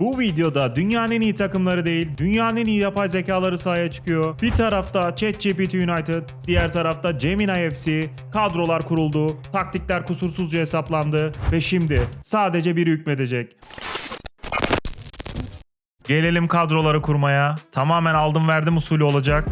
Bu videoda dünyanın en iyi takımları değil, dünyanın en iyi yapay zekaları sahaya çıkıyor. Bir tarafta ChatGPT United, diğer tarafta Gemini FC. Kadrolar kuruldu, taktikler kusursuzca hesaplandı ve şimdi sadece biri hükmedecek. Gelelim kadroları kurmaya. Tamamen aldım verdim usulü olacak.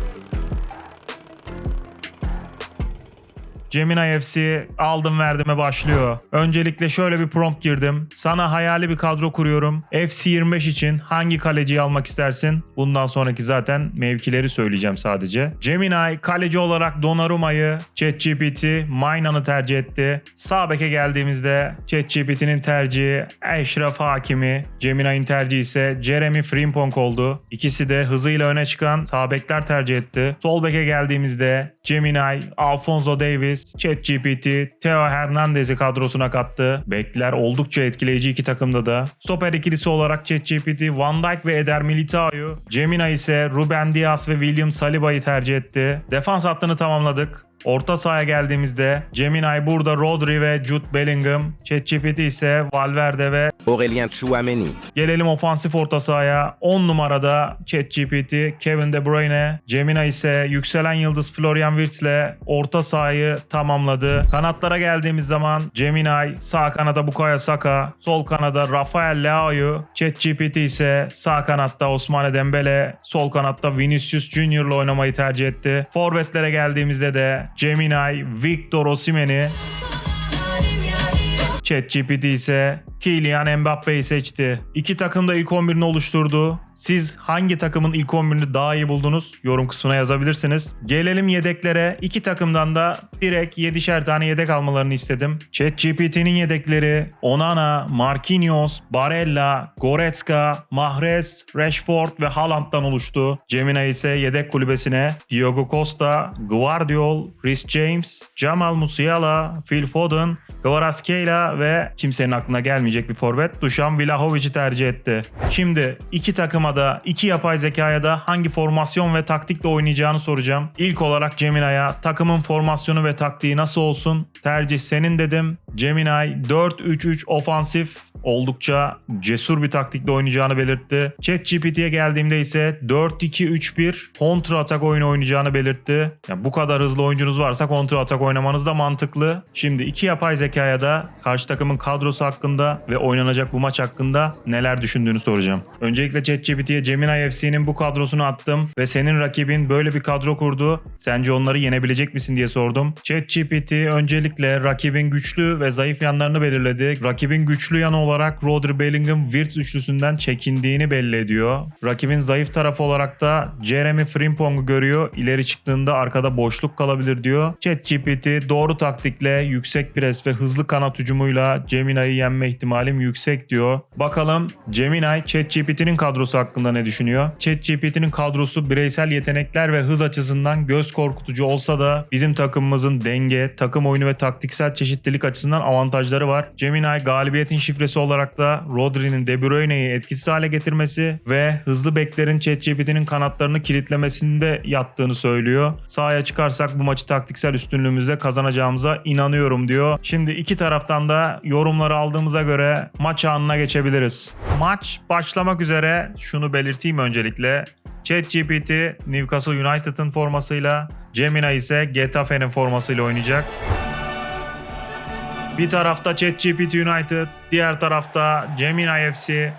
Gemini FC aldım verdime başlıyor. Öncelikle şöyle bir prompt girdim. Sana hayali bir kadro kuruyorum. FC 25 için hangi kaleciyi almak istersin? Bundan sonraki zaten mevkileri söyleyeceğim sadece. Gemini kaleci olarak Donnarumma'yı, ChatGPT Maynan'ı tercih etti. Sağ beke geldiğimizde ChatGPT'nin tercihi Eşref Hakimi, Gemini'nin tercihi ise Jeremy Frimpong oldu. İkisi de hızıyla öne çıkan sağ bekler tercih etti. Sol beke geldiğimizde Gemini, Alfonso Davis, ChatGPT, Theo Hernandez'i kadrosuna kattı. Bekler oldukça etkileyici iki takımda da. Stoper ikilisi olarak ChatGPT, Van Dijk ve Eder Militao'yu, Gemini ise Ruben Dias ve William Saliba'yı tercih etti. Defans hattını tamamladık. Orta sahaya geldiğimizde Gemini burada Rodri ve Jude Bellingham, ChatGPT ise Valverde ve Aurélien Chouameni, Gelelim ofansif orta sahaya. 10 numarada ChatGPT, Kevin De Bruyne, Gemini ise yükselen yıldız Florian Wirtz'le orta sahayı tamamladı. Kanatlara geldiğimiz zaman Gemini sağ kanada Bukayo Saka, sol kanada Rafael Leao'yu, ChatGPT ise sağ kanatta Osmane Dembele, sol kanatta Vinicius Junior'la oynamayı tercih etti. Forvetlere geldiğimizde de Gemini, Victor Osimhen'i, ChatGPT ise Kylian Mbappe'yi seçti. İki takım da ilk 11'ini oluşturdu. Siz hangi takımın ilk 11'ini daha iyi buldunuz? Yorum kısmına yazabilirsiniz. Gelelim yedeklere. İki takımdan da direkt 7'şer tane yedek almalarını istedim. ChatGPT'nin yedekleri Onana, Marquinhos, Barella, Goretzka, Mahrez, Rashford ve Haaland'dan oluştu. Gemini ise yedek kulübesine Diogo Costa, Guardiol, Rhys James, Jamal Musiala, Phil Foden, Kvaratskhelia ve kimsenin aklına gelmeyecek bir forvet Dušan Vlahovic'i tercih etti. Şimdi iki takıma da iki yapay zekaya da hangi formasyon ve taktikle oynayacağını soracağım. İlk olarak Gemini'ye takımın formasyonu ve taktiği nasıl olsun? Tercih senin dedim. Gemini 4-3-3 ofansif oldukça cesur bir taktikle oynayacağını belirtti. ChatGPT'ye geldiğimde ise 4-2-3-1 kontra atak oyunu oynayacağını belirtti. Yani bu kadar hızlı oyuncunuz varsa kontra atak oynamanız da mantıklı. Şimdi iki yapay zekaya da karşı takımın kadrosu hakkında ve oynanacak bu maç hakkında neler düşündüğünü soracağım. Öncelikle ChatGPT'ye Gemini FC'nin bu kadrosunu attım ve senin rakibin böyle bir kadro kurdu. Sence onları yenebilecek misin diye sordum. ChatGPT öncelikle rakibin güçlü ve zayıf yanlarını belirledi. Rakibin güçlü yanı olarak Rodri Bellingham Wirtz üçlüsünden çekindiğini belli ediyor. Rakibin zayıf tarafı olarak da Jeremy Frimpong'u görüyor. İleri çıktığında arkada boşluk kalabilir diyor. ChatGPT doğru taktikle yüksek pres ve hızlı kanat hücumuyla Gemini'yi yenme ihtimalim yüksek diyor. Bakalım Gemini ChatGPT'nin kadrosu hakkında ne düşünüyor? ChatGPT'nin kadrosu bireysel yetenekler ve hız açısından göz korkutucu olsa da bizim takımımızın denge, takım oyunu ve taktiksel çeşitlilik açısından avantajları var. Gemini galibiyetin şifresi olarak da Rodri'nin De Bruyne'yi etkisiz hale getirmesi ve hızlı beklerin ChatGPT'nin kanatlarını kilitlemesinde yattığını söylüyor. Sahaya çıkarsak bu maçı taktiksel üstünlüğümüzle kazanacağımıza inanıyorum diyor. Şimdi iki taraftan da yorumları aldığımıza göre maç anına geçebiliriz. Maç başlamak üzere şunu belirteyim öncelikle. ChatGPT Newcastle United'ın formasıyla, Gemini ise Getafe'nin formasıyla oynayacak. Bir tarafta ChatGPT United, diğer tarafta Gemini FC.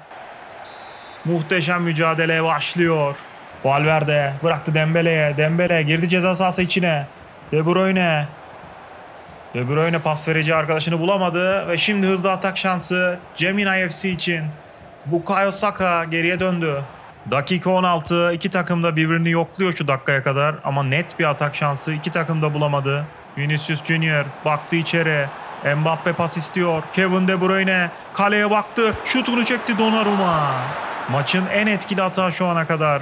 Muhteşem mücadele başlıyor. Valverde bıraktı Dembele'ye. Dembele girdi ceza sahası içine. De Bruyne. De Bruyne pas verici arkadaşını bulamadı ve şimdi hızlı atak şansı Gemini FC için. Bukayo Saka geriye döndü. Dakika 16. iki takım da birbirini yokluyor şu dakikaya kadar ama net bir atak şansı iki takım da bulamadı. Vinicius Junior baktı içeri. Mbappe pas istiyor. Kevin De Bruyne kaleye baktı. Şutunu çekti Donnarumma. Maçın en etkili hata şu ana kadar.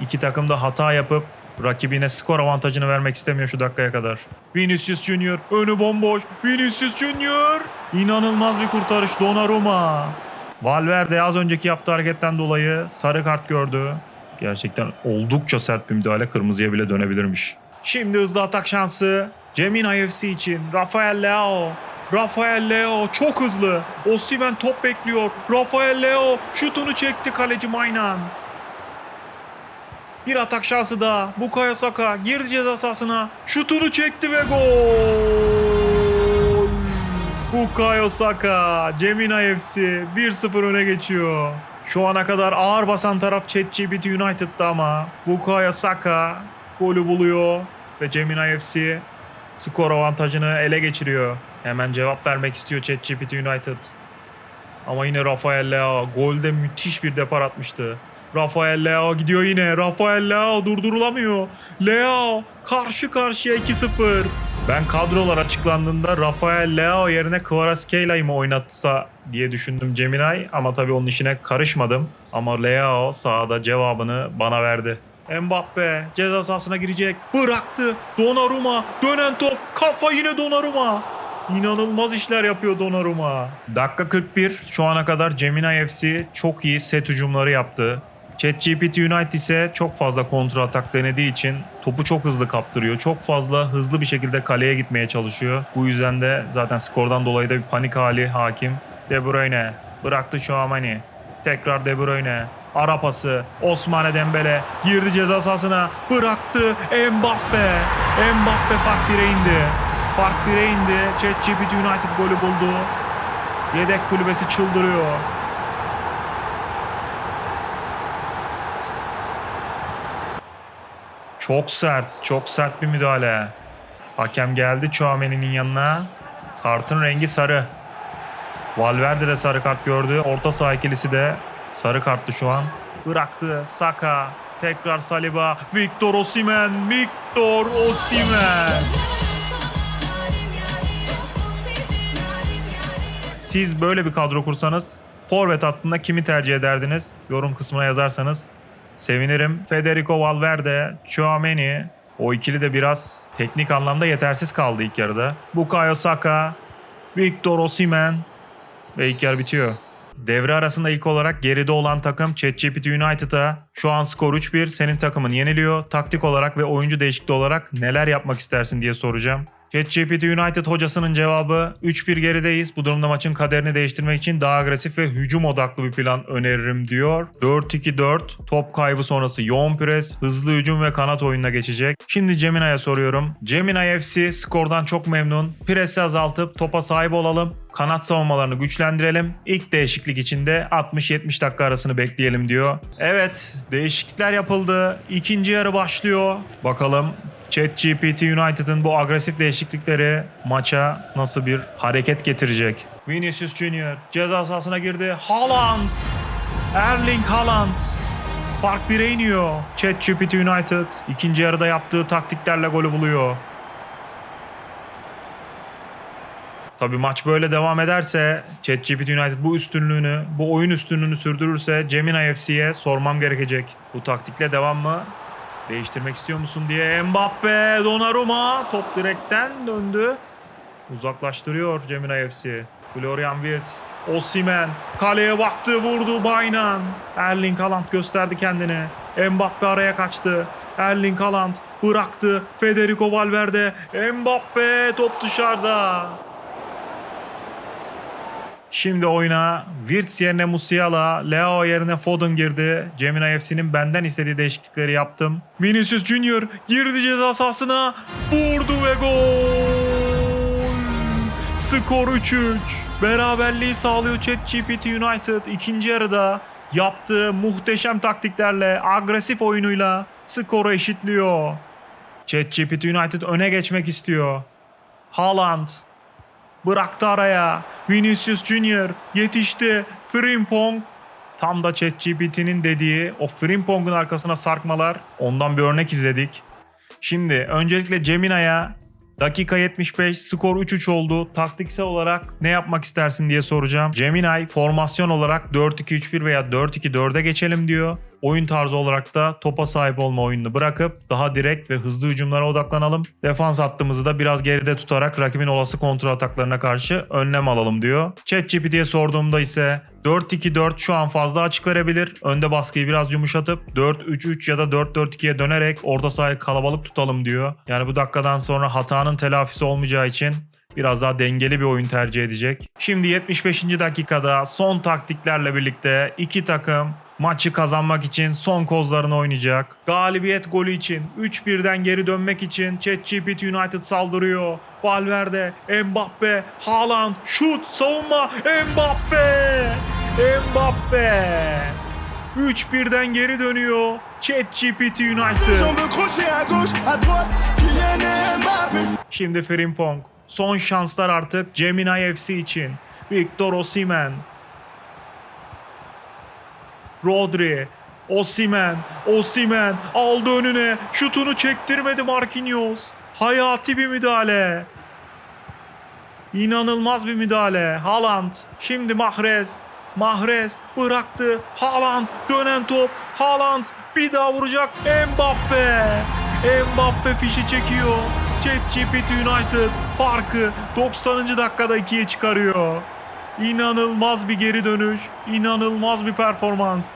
İki takım da hata yapıp rakibine skor avantajını vermek istemiyor şu dakikaya kadar. Vinicius Junior önü bomboş. Vinicius Junior inanılmaz bir kurtarış Donnarumma. Valverde az önceki yaptığı hareketten dolayı sarı kart gördü. Gerçekten oldukça sert bir müdahale kırmızıya bile dönebilirmiş. Şimdi hızlı atak şansı Gemini FC için Rafael Leao Rafael Leo çok hızlı. Osimhen top bekliyor. Rafael Leo şutunu çekti kaleci Maynan. Bir atak şansı daha. Bukayo Saka girdi ceza sahasına. Şutunu çekti ve gol. Bukayo Saka. Gemini FC 1-0 öne geçiyor. Şu ana kadar ağır basan taraf ChatGPT United'da ama Bukayo Saka golü buluyor ve Gemini FC skor avantajını ele geçiriyor. Hemen cevap vermek istiyor ChatGPT United. Ama yine Rafael Leao golde müthiş bir depar atmıştı. Rafael Leao gidiyor yine. Rafael Leao durdurulamıyor. Leao karşı karşıya 2-0. Ben kadrolar açıklandığında Rafael Leao yerine Kvaratskhelia mı oynatsa diye düşündüm Ceminay ama tabii onun işine karışmadım. Ama Leao sahada cevabını bana verdi. Mbappe ceza sahasına girecek. Bıraktı. Donnarumma dönen top. Kafa yine Donnarumma. İnanılmaz işler yapıyor Donnarumma. Dakika 41. Şu ana kadar Gemini FC çok iyi set hücumları yaptı. ChatGPT United ise çok fazla kontra atak denediği için topu çok hızlı kaptırıyor. Çok fazla hızlı bir şekilde kaleye gitmeye çalışıyor. Bu yüzden de zaten skordan dolayı da bir panik hali hakim. De Bruyne bıraktı Chouamani. Tekrar De Bruyne. Ara pası. Osmane Dembele girdi ceza sahasına. Bıraktı. Mbappe. Mbappe fark 1'e indi. Fark 1'e indi. ChatGPT United golü buldu. Yedek kulübesi çıldırıyor. Çok sert, çok sert bir müdahale. Hakem geldi Chouameni'nin yanına. Kartın rengi sarı. Valverde de sarı kart gördü. Orta saha ikilisi de sarı kartlı şu an. Bıraktı Saka. Tekrar Saliba. Victor Osimhen. Victor Osimhen. Siz böyle bir kadro kursanız forvet hattında kimi tercih ederdiniz? Yorum kısmına yazarsanız sevinirim. Federico Valverde, Chouameni o ikili de biraz teknik anlamda yetersiz kaldı ilk yarıda. Bukayo Saka, Victor Osimhen ve ilk yarı bitiyor. Devre arasında ilk olarak geride olan takım ChatGPT United'a şu an skor 3-1 senin takımın yeniliyor. Taktik olarak ve oyuncu değişikliği olarak neler yapmak istersin diye soracağım. ChatGPT United hocasının cevabı 3-1 gerideyiz. Bu durumda maçın kaderini değiştirmek için daha agresif ve hücum odaklı bir plan öneririm diyor. 4-2-4 top kaybı sonrası yoğun pres, hızlı hücum ve kanat oyununa geçecek. Şimdi Cemina'ya soruyorum. Gemini FC skordan çok memnun. Presi azaltıp topa sahip olalım. Kanat savunmalarını güçlendirelim. İlk değişiklik için de 60-70 dakika arasını bekleyelim diyor. Evet değişiklikler yapıldı. İkinci yarı başlıyor. Bakalım ChatGPT United'ın bu agresif değişiklikleri maça nasıl bir hareket getirecek? Vinicius Junior ceza sahasına girdi. Haaland! Erling Haaland! Fark 1'e iniyor. ChatGPT United ikinci yarıda yaptığı taktiklerle golü buluyor. Tabii maç böyle devam ederse ChatGPT United bu üstünlüğünü, bu oyun üstünlüğünü sürdürürse Gemini FC'ye sormam gerekecek. Bu taktikle devam mı? Değiştirmek istiyor musun diye Mbappe, Donnarumma top direkten döndü. Uzaklaştırıyor Gemini FC. Florian Wirtz, Osimhen kaleye baktı vurdu Baynan. Erling Haaland gösterdi kendini. Mbappe araya kaçtı. Erling Haaland bıraktı. Federico Valverde. Mbappe top dışarıda. Şimdi oyuna Wirtz yerine Musiala, Leo yerine Foden girdi. Gemini FC'nin benden istediği değişiklikleri yaptım. Vinicius Junior girdi ceza sahasına. Vurdu ve gol! Skor 3-3. Beraberliği sağlıyor ChatGPT United ikinci yarıda. Yaptığı muhteşem taktiklerle, agresif oyunuyla skoru eşitliyor. ChatGPT United öne geçmek istiyor. Haaland Bıraktı araya. Vinicius Junior yetişti. Frimpong tam da ChatGPT'nin dediği o Frimpong'un arkasına sarkmalar. Ondan bir örnek izledik. Şimdi öncelikle Cemina'ya dakika 75 skor 3-3 oldu. Taktiksel olarak ne yapmak istersin diye soracağım. Gemini formasyon olarak 4-2-3-1 veya 4-2-4'e geçelim diyor. Oyun tarzı olarak da topa sahip olma oyununu bırakıp daha direkt ve hızlı hücumlara odaklanalım. Defans hattımızı da biraz geride tutarak rakibin olası kontrol ataklarına karşı önlem alalım diyor. ChatGPT'ye sorduğumda ise 4-2-4 şu an fazla açık verebilir. Önde baskıyı biraz yumuşatıp 4-3-3 ya da 4-4-2'ye dönerek orta sahayı kalabalık tutalım diyor. Yani bu dakikadan sonra hatanın telafisi olmayacağı için Biraz daha dengeli bir oyun tercih edecek. Şimdi 75. dakikada son taktiklerle birlikte iki takım maçı kazanmak için son kozlarını oynayacak. Galibiyet golü için 3-1'den geri dönmek için ChatGPT United saldırıyor. Valverde, Mbappe, Haaland, şut, savunma, Mbappe! Mbappe! 3-1'den geri dönüyor. ChatGPT United. Şimdi Frimpong. Son şanslar artık Gemini FC için. Victor Osimhen. Rodri. Osimhen. Osimhen aldı önüne. Şutunu çektirmedi Marquinhos. Hayati bir müdahale. İnanılmaz bir müdahale. Haaland. Şimdi Mahrez. Mahrez bıraktı. Haaland dönen top. Haaland bir daha vuracak. Mbappe. Mbappe fişi çekiyor. ChatGPT United farkı 90. dakikada ikiye çıkarıyor. İnanılmaz bir geri dönüş. inanılmaz bir performans.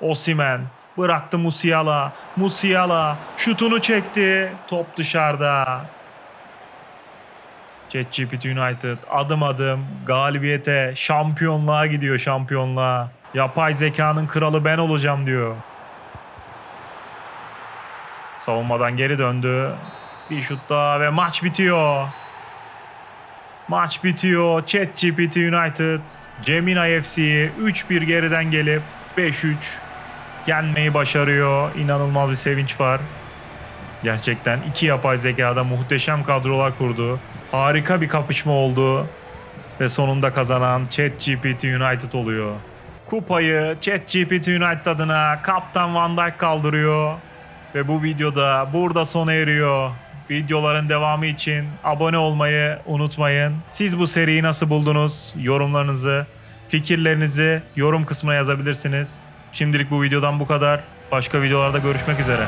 Osimen bıraktı Musiala. Musiala şutunu çekti. Top dışarıda. ChatGPT United adım adım galibiyete, şampiyonluğa gidiyor şampiyonluğa. Yapay zekanın kralı ben olacağım diyor. Savunmadan geri döndü. Bir şut daha ve maç bitiyor. Maç bitiyor. ChatGPT United Gemini FC'yi 3-1 geriden gelip 5-3 yenmeyi başarıyor. İnanılmaz bir sevinç var. Gerçekten iki yapay zekada muhteşem kadrolar kurdu. Harika bir kapışma oldu. Ve sonunda kazanan ChatGPT United oluyor. Kupayı ChatGPT United adına Kaptan Van Dijk kaldırıyor. Ve bu videoda burada sona eriyor. Videoların devamı için abone olmayı unutmayın. Siz bu seriyi nasıl buldunuz? Yorumlarınızı, fikirlerinizi yorum kısmına yazabilirsiniz. Şimdilik bu videodan bu kadar. Başka videolarda görüşmek üzere.